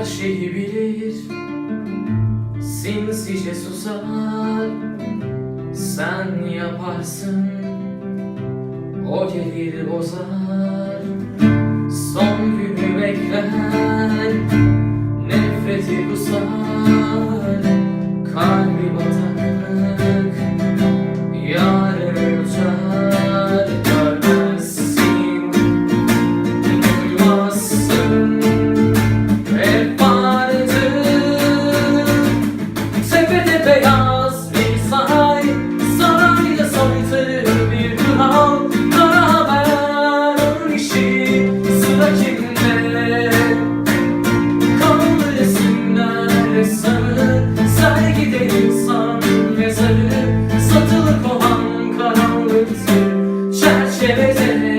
her şeyi bilir. Sinsice susar Sen yaparsın. O gelir bozar. Sergide insan mezarı Satılık olan karanlıktır Çerçevesi